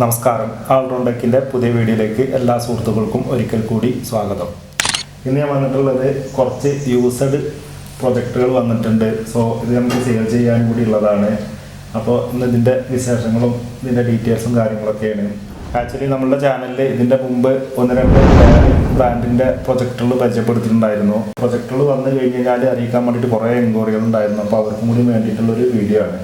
നമസ്കാരം. ആൾറൗണ്ടക്കിന്റെ പുതിയ വീഡിയോയിലേക്ക് എല്ലാ സുഹൃത്തുക്കൾക്കും ഒരിക്കൽ കൂടി സ്വാഗതം. ഇന്ന് ഞാൻ വന്നിട്ടുള്ളത് കുറച്ച് യൂസഡ് പ്രൊജക്റ്റുകൾ വന്നിട്ടുണ്ട്. സോ ഇത് നമുക്ക് സെയിൽ ചെയ്യാൻ കൂടി ഉള്ളതാണ്. അപ്പോൾ ഇന്ന് ഇതിന്റെ വിശേഷങ്ങളും ഇതിന്റെ ഡീറ്റെയിൽസും കാര്യങ്ങളൊക്കെയാണ്. ആക്ച്വലി നമ്മളുടെ ചാനലിൽ ഇതിന്റെ മുമ്പ് ഒന്ന് രണ്ട് ബ്രാൻഡിന്റെ പ്രൊജക്റ്റുകൾ പരിചയപ്പെടുത്തിയിട്ടുണ്ടായിരുന്നു. പ്രൊജക്റ്റുകൾ വന്നു കഴിഞ്ഞ് കഴിഞ്ഞാൽ അറിയിക്കാൻ വേണ്ടിയിട്ട് കുറേ എൻക്വയറികൾ ഉണ്ടായിരുന്നു. അപ്പോൾ അവർക്കും കൂടി വേണ്ടിയിട്ടുള്ളൊരു വീഡിയോ ആണ്.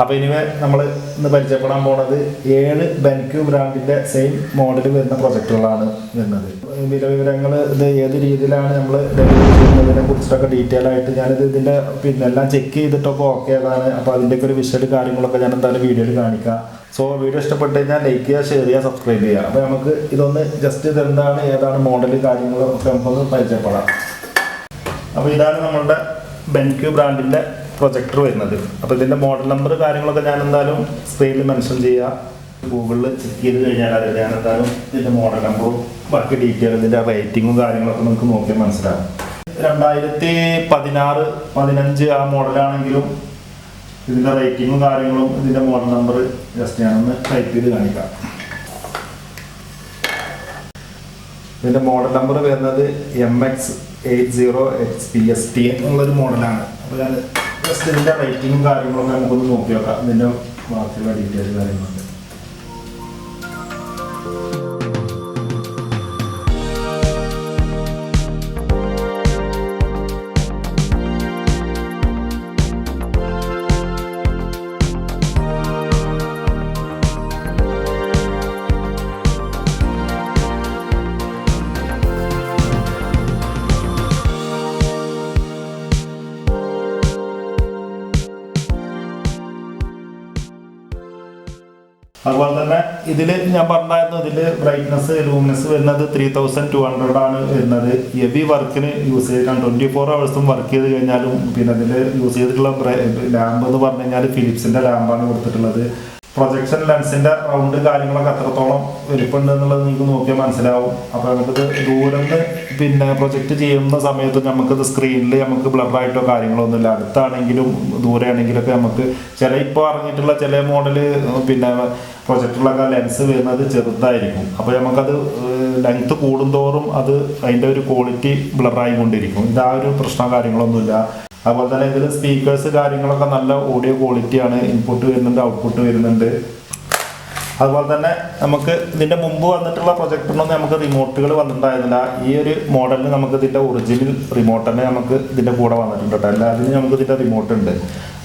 അപ്പോൾ ഇനി നമ്മൾ ഇന്ന് പരിചയപ്പെടാൻ പോണത് ഏഴ് ബെൻക്യൂ ബ്രാൻഡിന്റെ സെയിം മോഡൽ വരുന്ന പ്രൊജക്റ്റുകളാണ് വരുന്നത്. വില വിവരങ്ങൾ ഇത് ഏത് രീതിയിലാണ് നമ്മൾ ഡെലിവറി ചെയ്യുന്നതിനെ കുറിച്ചിട്ടൊക്കെ ഡീറ്റെയിൽ ആയിട്ട് ഞാനിത് ഇതിന്റെ പിന്നെ എല്ലാം ചെക്ക് ചെയ്തിട്ടൊക്കെ ഓക്കെ ആയതാണ് അപ്പോൾ അതിന്റെയൊക്കെ ഒരു വിഷ്വൽ കാര്യങ്ങളൊക്കെ ഞാൻ എന്തായാലും വീഡിയോയിൽ കാണിക്കാം. സോ വീഡിയോ ഇഷ്ടപ്പെട്ട് കഴിഞ്ഞാൽ ലൈക്ക് ചെയ്യുക ഷെയർ ചെയ്യുക സബ്സ്ക്രൈബ് ചെയ്യുക. അപ്പോൾ നമുക്ക് ഇതൊന്ന് ജസ്റ്റ് ഇതെന്താണ് ഏതാണ് മോഡൽ കാര്യങ്ങളൊക്കെ നമുക്കൊന്ന് പരിചയപ്പെടാം. അപ്പോൾ ഇതാണ് നമ്മളുടെ ബെൻക്യൂ ബ്രാൻഡിന്റെ പ്രൊജക്ടർ വരുന്നത്. അപ്പോൾ ഇതിന്റെ മോഡൽ നമ്പർ കാര്യങ്ങളൊക്കെ ഞാൻ എന്തായാലും സ്ക്രീനിൽ മെൻഷൻ ചെയ്യുക ഗൂഗിളിൽ ചെക്ക് ചെയ്ത് കഴിഞ്ഞാൽ അതിൽ ഞാൻ എന്തായാലും ഇതിന്റെ മോഡൽ നമ്പറും ബാക്കി ഡീറ്റെയിൽ ഇതിന്റെ റേറ്റിങ്ങും കാര്യങ്ങളൊക്കെ നമുക്ക് നോക്കിയാൽ മനസ്സിലാകും രണ്ടായിരത്തി പതിനാറ് പതിനഞ്ച് ആ മോഡലാണെങ്കിലും ഇതിന്റെ റേറ്റിങ്ങും കാര്യങ്ങളും ഇതിന്റെ മോഡൽ നമ്പർ ജസ്റ്റ് ഞാനൊന്ന് ടൈപ്പ് ചെയ്ത് കാണിക്കാം. ഇതിന്റെ മോഡൽ നമ്പർ വരുന്നത് M X eight zero X P S T എന്നുള്ളൊരു മോഡലാണ് അപ്പോൾ ഞാൻ ജസ്റ്റ് ഇതിന്റെ റേറ്റിങ്ങും കാര്യങ്ങളൊക്കെ നമുക്കൊന്ന് നോക്കി നോക്കാം ഇതിന്റെ ബാക്കിയുള്ള ഡീറ്റെയിൽസ് കാര്യങ്ങളൊക്കെ. അതുപോലെ തന്നെ ഇതിൽ ഞാൻ പറഞ്ഞായിരുന്നു ഇതിൽ ബ്രൈറ്റ്നസ് ലൂമിനസ് വരുന്നത് ത്രീ തൗസൻഡ് ടു ഹൺഡ്രഡ് ആണ് വരുന്നത് ഹെവി വർക്കിന് യൂസ് ചെയ്തിട്ടാണ്. ട്വന്റി ഫോർ അവേഴ്സും വർക്ക് ചെയ്ത് കഴിഞ്ഞാലും പിന്നെ ഇതിൽ യൂസ് ചെയ്തിട്ടുള്ള ലാമ്പ് എന്ന് പറഞ്ഞു കഴിഞ്ഞാൽ ഫിലിപ്സിന്റെ ലാമ്പാണ് കൊടുത്തിട്ടുള്ളത്. പ്രൊജക്ഷൻ ലെൻസിന്റെ റൗണ്ട് കാര്യങ്ങളൊക്കെ അത്രത്തോളം വലിപ്പുണ്ട് എന്നുള്ളത് നിങ്ങൾക്ക് നോക്കിയാൽ മനസ്സിലാവും. അപ്പോൾ നമുക്കിത് ദൂരം പിന്നെ പ്രൊജക്റ്റ് ചെയ്യുന്ന സമയത്ത് നമുക്കിത് സ്ക്രീനിൽ നമുക്ക് ബ്ലറായിട്ടോ കാര്യങ്ങളോ ഒന്നുമില്ല അടുത്താണെങ്കിലും ദൂരെയാണെങ്കിലൊക്കെ നമുക്ക് ചില ഇപ്പോൾ ഇറങ്ങിയിട്ടുള്ള ചില മോഡൽ പിന്നെ പ്രൊജക്ടറിലൊക്കെ ലെൻസ് വരുന്നത് ചെറുതായിരിക്കും. അപ്പോൾ നമുക്കത് ലെങ്ത് കൂടുന്തോറും അത് അതിന്റെ ഒരു ക്വാളിറ്റി ബ്ലറായി കൊണ്ടിരിക്കും ഇത് ആ ഒരു പ്രശ്നം കാര്യങ്ങളൊന്നുമില്ല. അതുപോലെ തന്നെ ഇതിൽ സ്പീക്കേഴ്സ് കാര്യങ്ങളൊക്കെ നല്ല ഓഡിയോ ക്വാളിറ്റിയാണ് ഇൻപുട്ട് വരുന്നുണ്ട് ഔട്ട്പുട്ട് വരുന്നുണ്ട്. അതുപോലെ തന്നെ നമുക്ക് ഇതിന്റെ മുമ്പ് വന്നിട്ടുള്ള പ്രൊജക്ടറിനൊന്നും നമുക്ക് റിമോട്ടുകൾ വന്നിട്ടുണ്ടായിരുന്നില്ല. ഈ ഒരു മോഡലിന് നമുക്ക് ഇതിന്റെ ഒറിജിനൽ റിമോട്ട് തന്നെ നമുക്ക് ഇതിന്റെ കൂടെ വന്നിട്ടുണ്ട് കേട്ടോ. എല്ലാത്തിനും നമുക്ക് ഇതിന്റെ റിമോട്ട് ഉണ്ട്.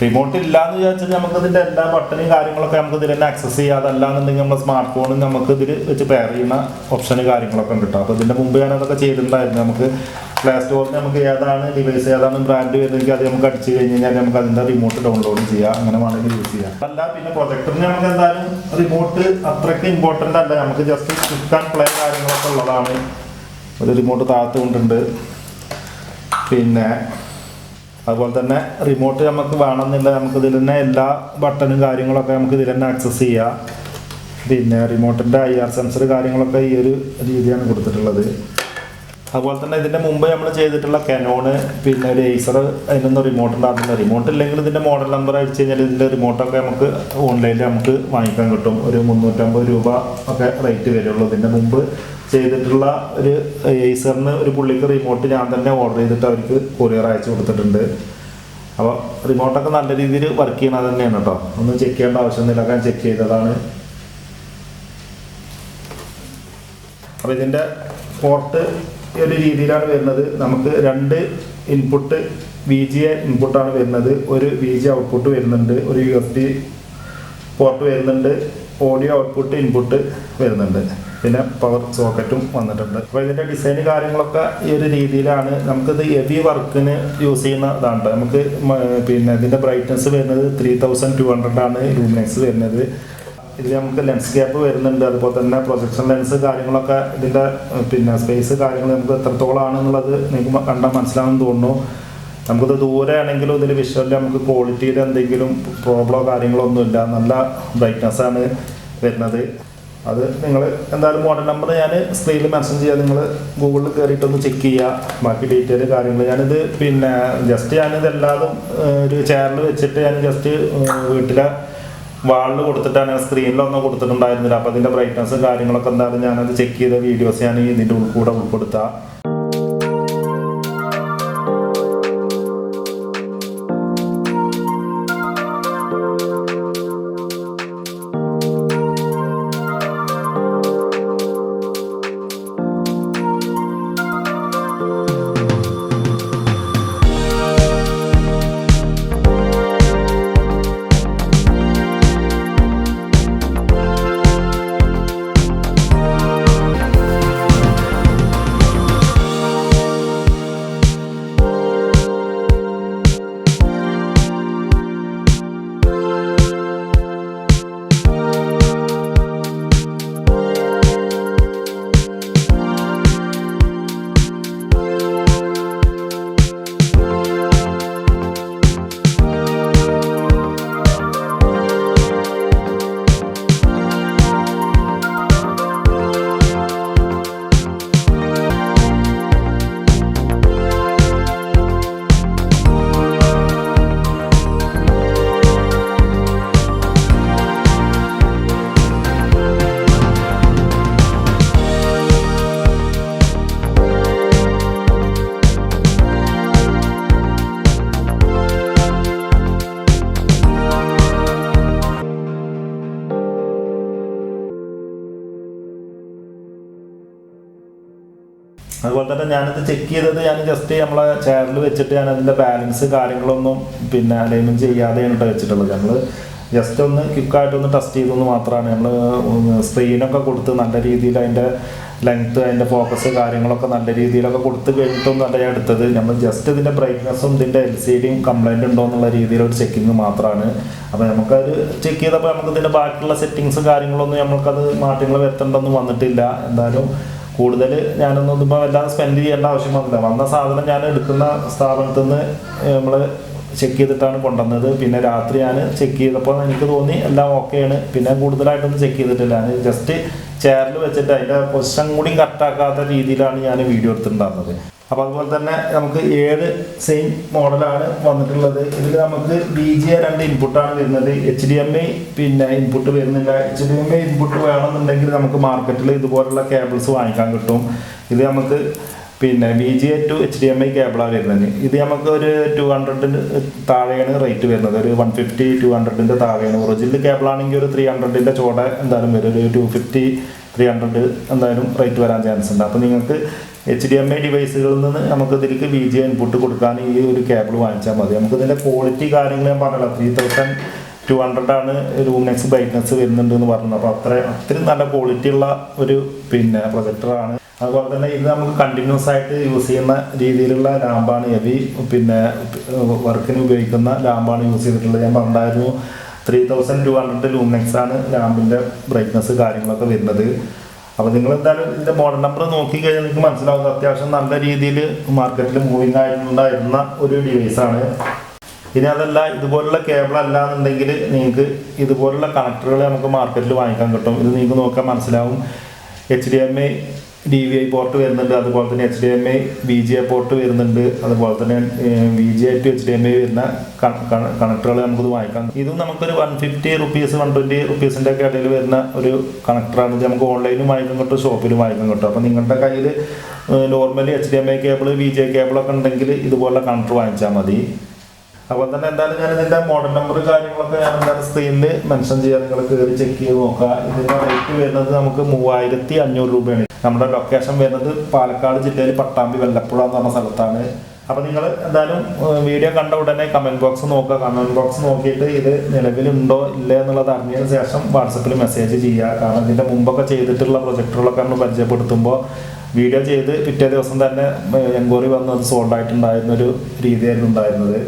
റിമോട്ട് ഇല്ല എന്ന് വിചാരിച്ചാൽ നമുക്ക് ഇതിന്റെ എല്ലാ ബട്ടണും കാര്യങ്ങളൊക്കെ നമുക്ക് ഇതിൽ തന്നെ ആക്സസ് ചെയ്യാം. അതല്ലാന്നുണ്ടെങ്കിൽ നമ്മുടെ സ്മാർട്ട് ഫോണിൽ നമുക്ക് ഇതിൽ വെച്ച് പെയർ ചെയ്യുന്ന ഓപ്ഷനും കാര്യങ്ങളൊക്കെ ഉണ്ട് കേട്ടോ. അപ്പോൾ ഇതിന്റെ മുമ്പ് ഞാൻ അതൊക്കെ ചെയ്തിട്ടുണ്ടായിരുന്നു. നമുക്ക് പ്ലേ സ്റ്റോറിൽ നമുക്ക് ഏതാണ് ഡിവൈസ് ഏതാണ് ബ്രാൻഡ് വരുന്നെങ്കിൽ അത് നമുക്ക് അടിച്ചു കഴിഞ്ഞ് കഴിഞ്ഞാൽ നമുക്ക് അതിന്റെ റിമോട്ട് ഡൗൺലോഡ് ചെയ്യാം. അങ്ങനെ വേണമെങ്കിൽ യൂസ് ചെയ്യാം. അല്ല പിന്നെ പ്രൊജക്ടറിന് നമുക്ക് എന്തായാലും റിമോട്ട് അത്രയ്ക്ക് ഇമ്പോർട്ടന്റ് അല്ല. നമുക്ക് ജസ്റ്റ് ക്ലിക്ക് ആൻഡ് പ്ലേ കാര്യങ്ങളൊക്കെ ഉള്ളതാണ്. ഒരു റിമോട്ട് താഴത്ത് കൊണ്ടുണ്ട്. പിന്നെ അതുപോലെ തന്നെ റിമോട്ട് നമുക്ക് വേണമെന്നില്ല. നമുക്ക് ഇതിൽ തന്നെ എല്ലാ ബട്ടണും കാര്യങ്ങളൊക്കെ നമുക്ക് ഇതിൽ തന്നെ ആക്സസ് ചെയ്യാം. പിന്നെ റിമോട്ടിന്റെ ഐ ആർ സെൻസർ കാര്യങ്ങളൊക്കെ ഈ ഒരു രീതിയാണ് കൊടുത്തിട്ടുള്ളത്. അതുപോലെ തന്നെ ഇതിന്റെ മുമ്പ് നമ്മൾ ചെയ്തിട്ടുള്ള കനോണ് പിന്നെ ലേസർ അതിനൊന്നും റിമോട്ട് ഉണ്ടാകുന്നില്ല റിമോട്ട് ഇല്ലെങ്കിൽ ഇതിന്റെ മോഡൽ നമ്പർ അടിച്ചു കഴിഞ്ഞാൽ ഇതിന്റെ റിമോട്ടൊക്കെ നമുക്ക് ഓൺലൈനിൽ നമുക്ക് വാങ്ങിക്കാൻ കിട്ടും. ഒരു മുന്നൂറ്റമ്പത് രൂപ ഒക്കെ റേറ്റ് വരുള്ളൂ. ഇതിന്റെ മുമ്പ് ചെയ്തിട്ടുള്ള ഒരു ഏസറിന് ഒരു പുള്ളിക്ക് റിമോട്ട് ഞാൻ തന്നെ ഓർഡർ ചെയ്തിട്ട് അവർക്ക് കൊറിയർ അയച്ചു കൊടുത്തിട്ടുണ്ട്. അപ്പോൾ റിമോട്ടൊക്കെ നല്ല രീതിയിൽ വർക്ക് ചെയ്യണത് തന്നെയാണ് കേട്ടോ ഒന്നും ചെക്ക് ചെയ്യേണ്ട ആവശ്യമൊന്നുമില്ല. ഞാൻ ചെക്ക് ചെയ്തതാണ്. അപ്പോൾ ഇതിന്റെ പോർട്ട് ഒരു രീതിയിലാണ് വരുന്നത്. നമുക്ക് രണ്ട് ഇൻപുട്ട് വി ജി എ ഇൻപുട്ടാണ് വരുന്നത്. ഒരു വി ജി ഔട്ട്പുട്ട് വരുന്നുണ്ട്. ഒരു യു എഫ് ഡി പോർട്ട് വരുന്നുണ്ട്. ഓഡിയോ ഔട്ട്പുട്ട് ഇൻപുട്ട് വരുന്നുണ്ട്. പിന്നെ പവർ സോക്കറ്റും വന്നിട്ടുണ്ട്. അപ്പോൾ ഇതിന്റെ ഡിസൈൻ കാര്യങ്ങളൊക്കെ ഈ ഒരു രീതിയിലാണ്. നമുക്കിത് ഹെവി വർക്കിന് യൂസ് ചെയ്യുന്ന ഇതാണ് നമുക്ക് പിന്നെ ഇതിന്റെ ബ്രൈറ്റ്നസ് വരുന്നത് ത്രീ തൗസൻഡ് ടു ഹൺഡ്രഡ് ആണ്. ലൂമിനെക്സ് വരുന്നത്. ഇതിൽ നമുക്ക് ലെൻസ് ഗ്യാപ്പ് വരുന്നുണ്ട്. അതുപോലെ തന്നെ പ്രൊജക്ഷൻ ലെൻസ് കാര്യങ്ങളൊക്കെ ഇതിന്റെ പിന്നെ സ്പേസ് കാര്യങ്ങൾ നമുക്ക് എത്രത്തോളം ആണെന്നുള്ളത് നിങ്ങൾക്ക് കണ്ടാൽ മനസ്സിലാവുമെന്ന് തോന്നുന്നു. നമുക്കിത് ദൂരെ ആണെങ്കിലും ഇതിൽ വിഷ്വലിൽ നമുക്ക് ക്വാളിറ്റിയിൽ എന്തെങ്കിലും പ്രോബ്ലമോ കാര്യങ്ങളോ ഒന്നുമില്ല നല്ല ബ്രൈറ്റ്നെസ് ആണ് വരുന്നത്. അത് നിങ്ങൾ എന്തായാലും മോഡൽ നമ്പർ ഞാൻ സ്ക്രീനിൽ മെൻഷൻ ചെയ്യാം. നിങ്ങൾ ഗൂഗിളിൽ കയറിയിട്ടൊന്ന് ചെക്ക് ചെയ്യുക ബാക്കി ഡീറ്റെയിൽ കാര്യങ്ങൾ ഞാനിത് പിന്നെ ജസ്റ്റ് ഞാനിത് എല്ലാതും ഒരു ചെയറിൽ വെച്ചിട്ട് ഞാൻ ജസ്റ്റ് വീട്ടിലെ വാളിൽ കൊടുത്തിട്ടാണ് സ്ക്രീനിലൊന്നും കൊടുത്തിട്ടുണ്ടായിരുന്നില്ല. അപ്പോൾ അതിന്റെ ബ്രൈറ്റ്നസ് കാര്യങ്ങളൊക്കെ എന്തായാലും ഞാനത് ചെക്ക് ചെയ്ത വീഡിയോസ് ഞാൻ ഇതിന്റെ ഉൾക്കൂടെ ഉൾപ്പെടുത്താം. അതുപോലെ തന്നെ ഞാനിത് ചെക്ക് ചെയ്തത് ഞാൻ ജസ്റ്റ് നമ്മളെ ചെയറിൽ വെച്ചിട്ട് ഞാൻ അതിന്റെ ബാലൻസ് കാര്യങ്ങളൊന്നും പിന്നെ അലൈൻമെന്റ് ചെയ്യാതെയാണ് കേട്ടോ വെച്ചിട്ടുള്ളത്. നമ്മൾ ജസ്റ്റ് ഒന്ന് ക്വിക്കായിട്ടൊന്ന് ടെസ്റ്റ് ചെയ്തെന്ന് മാത്രമാണ് നമ്മൾ സ്ക്രീനൊക്കെ കൊടുത്ത് നല്ല രീതിയിൽ അതിന്റെ ലെങ്ത്ത് അതിന്റെ ഫോക്കസ് കാര്യങ്ങളൊക്കെ നല്ല രീതിയിലൊക്കെ കൊടുത്ത് കഴിഞ്ഞിട്ടൊന്നും അല്ല ഞാൻ എടുത്തത്. നമ്മൾ ജസ്റ്റ് ഇതിന്റെ ബ്രൈറ്റ്നസ്സും ഇതിന്റെ എൽ സി ഡിയും കംപ്ലൈന്റ് ഉണ്ടോ എന്നുള്ള രീതിയിലൊരു ചെക്കിങ് മാത്രമാണ് അപ്പോൾ നമുക്കത് ചെക്ക് ചെയ്തപ്പോൾ നമുക്ക് ഇതിന്റെ ബാക്കിയുള്ള സെറ്റിങ്സും കാര്യങ്ങളൊന്നും നമുക്കത് മാറ്റങ്ങൾ വരുത്തേണ്ടൊന്നും വന്നിട്ടില്ല. എന്തായാലും കൂടുതൽ ഞാനൊന്നും ഇതിപ്പോൾ എല്ലാം സ്പെൻഡ് ചെയ്യേണ്ട ആവശ്യം വന്നില്ല. വന്ന സാധനം ഞാൻ എടുക്കുന്ന സ്ഥാപനത്തിൽ നിന്ന് നമ്മൾ ചെക്ക് ചെയ്തിട്ടാണ് കൊണ്ടുവന്നത്. പിന്നെ രാത്രി ഞാൻ ചെക്ക് ചെയ്തപ്പോൾ എനിക്ക് തോന്നി എല്ലാം ഓക്കെയാണ് പിന്നെ കൂടുതലായിട്ടൊന്നും ചെക്ക് ചെയ്തിട്ടില്ല. ഞാൻ ജസ്റ്റ് ചെയറിൽ വെച്ചിട്ട് അതിന്റെ പൊസിഷൻ കൂടി കറക്റ്റാക്കാത്ത രീതിയിലാണ് ഞാൻ വീഡിയോ എടുത്തിട്ടുണ്ടായിരുന്നത്. അപ്പോൾ അതുപോലെ തന്നെ നമുക്ക് ഏഴ് സെയിം മോഡലാണ് വന്നിട്ടുള്ളത്. ഇതിൽ നമുക്ക് ബി ജി രണ്ട് ഇൻപുട്ടാണ് വരുന്നത്. എച്ച് ഡി എം ഐ പിന്നെ ഇൻപുട്ട് വരുന്നില്ല. H D M I input വേണമെന്നുണ്ടെങ്കിൽ നമുക്ക് മാർക്കറ്റിൽ ഇതുപോലുള്ള കേബിൾസ് വാങ്ങിക്കാൻ കിട്ടും. ഇത് നമുക്ക് പിന്നെ B G A to H D M I കേബിളാണ് വരുന്നത്. ഇത് നമുക്ക് ഒരു ടു ഹൺഡ്രഡിന് താഴെയാണ് റേറ്റ് വരുന്നത്. ഒരു വൺ ഫിഫ്റ്റി ടു ഹൺഡ്രഡിന്റെ താഴെയാണ്. ഒറിജിനൽ കേബിളാണെങ്കിൽ ഒരു ത്രീ ഹൺഡ്രഡിന്റെ ചോട എന്തായാലും വരും. ഒരു ടു ഫിഫ്റ്റി ത്രീ ഹൺഡ്രഡ് എന്തായാലും റേറ്റ് വരാൻ ചാൻസ് ഉണ്ട്. അപ്പോൾ നിങ്ങൾക്ക് എച്ച് ഡി എം ഐ ഡിവൈസുകളിൽ നിന്ന് നമുക്ക് ഇതിലേക്ക് ബി ജി ഇൻപുട്ട് കൊടുക്കാൻ ഈ ഒരു കേബിൾ വാങ്ങിച്ചാൽ മതി. നമുക്ക് ഇതിന്റെ ക്വാളിറ്റി കാര്യങ്ങൾ ഞാൻ പറഞ്ഞല്ലോ. ത്രീ തൗസൻഡ് ടു ഹൺഡ്രഡ് ആണ് ലൂമിനെക്സ് ബ്രൈറ്റ്നസ് വരുന്നുണ്ട് എന്ന് പറഞ്ഞത്. അപ്പോൾ അത്ര അത്രയും നല്ല ക്വാളിറ്റി ഉള്ള ഒരു പിന്നെ പ്രൊജക്ടറാണ് അതുപോലെ തന്നെ ഇത് നമുക്ക് കണ്ടിന്യൂസ് ആയിട്ട് യൂസ് ചെയ്യുന്ന രീതിയിലുള്ള ലാമ്പാണ് ഹെവി പിന്നെ വർക്കിന് ഉപയോഗിക്കുന്ന ലാമ്പാണ് യൂസ് ചെയ്തിട്ടുള്ളത്. ഞാൻ പറഞ്ഞായിരുന്നു three thousand two hundred lumens ആണ് ലാമ്പിന്റെ ബ്രൈറ്റ്നസ് കാര്യങ്ങളൊക്കെ വരുന്നത്. അപ്പോൾ നിങ്ങൾ എന്തായാലും ഇതിന്റെ മോഡൽ നമ്പർ നോക്കി കഴിഞ്ഞാൽ നിങ്ങൾക്ക് മനസ്സിലാവും അത്യാവശ്യം നല്ല രീതിയിൽ മാർക്കറ്റിൽ മൂവിങ് ആയിട്ടുണ്ടായിരുന്ന ഒരു ഡിവൈസ് ആണ്. ഇനി അതല്ല ഇതുപോലുള്ള കേബിൾ അല്ല എന്നുണ്ടെങ്കിൽ നിങ്ങൾക്ക് ഇതുപോലുള്ള കണക്ടറുകൾ നമുക്ക് മാർക്കറ്റിൽ വാങ്ങിക്കാൻ കിട്ടും. ഇത് നിങ്ങൾക്ക് നോക്കാൻ മനസ്സിലാവും. H D M I D V I port വരുന്നുണ്ട് അതുപോലെ തന്നെ H D M I B G I port വരുന്നുണ്ട് അതുപോലെ തന്നെ V G I to H D M I വരുന്ന കണക്ടറുകൾ നമുക്കിത് വാങ്ങിക്കാം ഇതും നമുക്കൊരു one fifty rupees one twenty റുപ്പീസിന്റെ ഒക്കെ ഇടയിൽ വരുന്ന ഒരു കണക്ടറാണ് ഇത് നമുക്ക് ഓൺലൈനും വാങ്ങിക്കാൻ കിട്ടും ഷോപ്പിലും വാങ്ങിക്കാൻ കിട്ടും. അപ്പോൾ നിങ്ങളുടെ കയ്യിൽ normally H D M I cable V G I കേബിളൊക്കെ ഉണ്ടെങ്കിൽ ഇതുപോലെ കണക്ടർ വാങ്ങിച്ചാൽ മതി. അപ്പോൾ തന്നെ എന്തായാലും ഞാൻ ഇതിന്റെ മോഡൽ നമ്പർ കാര്യങ്ങളൊക്കെ ഞാൻ എന്തായാലും സ്ക്രീനിൽ മെൻഷൻ ചെയ്യാൻ നിങ്ങൾ കയറി ചെക്ക് ചെയ്ത് നോക്കുക ഇതിന്റെ റേറ്റ് വരുന്നത് നമുക്ക് മൂവായിരത്തി അഞ്ഞൂറ് രൂപയാണ്. നമ്മുടെ ലൊക്കേഷൻ വരുന്നത് പാലക്കാട് ജില്ലയിൽ പട്ടാമ്പി വെല്ലപ്പുഴ എന്ന് പറഞ്ഞ സ്ഥലത്താണ്. അപ്പോൾ നിങ്ങൾ എന്തായാലും വീഡിയോ കണ്ട ഉടനെ കമന്റ് ബോക്സ് നോക്കുക. കമന്റ് ബോക്സ് നോക്കിയിട്ട് ഇത് നിലവിലുണ്ടോ ഇല്ല എന്നുള്ളത് അറിഞ്ഞതിന് ശേഷം വാട്സപ്പിൽ മെസ്സേജ് ചെയ്യുക. കാരണം ഇതിന്റെ മുമ്പൊക്കെ ചെയ്തിട്ടുള്ള പ്രൊജക്ടറുകളൊക്കെ നമ്മൾ പരിചയപ്പെടുത്തുമ്പോൾ വീഡിയോ ചെയ്ത് പിറ്റേ ദിവസം തന്നെ എൻക്വയറി വന്ന് അത് സോൾഡ് ആയിട്ടുണ്ടായിരുന്ന ഒരു രീതിയായിരുന്നു ഉണ്ടായിരുന്നത്.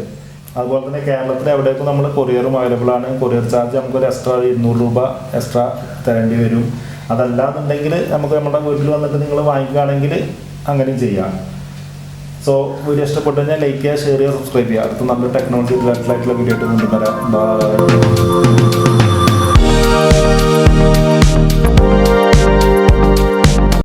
അതുപോലെ തന്നെ കേരളത്തിൽ എവിടെയൊക്കെ നമ്മൾ കൊറിയറും അവൈലബിൾ ആണ്. കൊറിയർ ചാർജ് നമുക്ക് ഒരു എക്സ്ട്രാ ഇരുന്നൂറ് രൂപ എക്സ്ട്രാ തരേണ്ടി വരും. അതല്ലാന്നുണ്ടെങ്കിൽ നമുക്ക് നമ്മുടെ വീട്ടിൽ വന്നിട്ട് നിങ്ങൾ വാങ്ങിക്കുകയാണെങ്കിൽ അങ്ങനെയും ചെയ്യാം. സോ വീഡിയോ ഇഷ്ടപ്പെട്ടു കഴിഞ്ഞാൽ ലൈക്ക് ചെയ്യുക ഷെയർ ചെയ്യുക സബ്സ്ക്രൈബ് ചെയ്യുക. അടുത്ത നല്ല ടെക്നോളജി റിലേറ്റഡ് ആയിട്ടുള്ള വീഡിയോ ആയിട്ട് കൊണ്ടുവരാം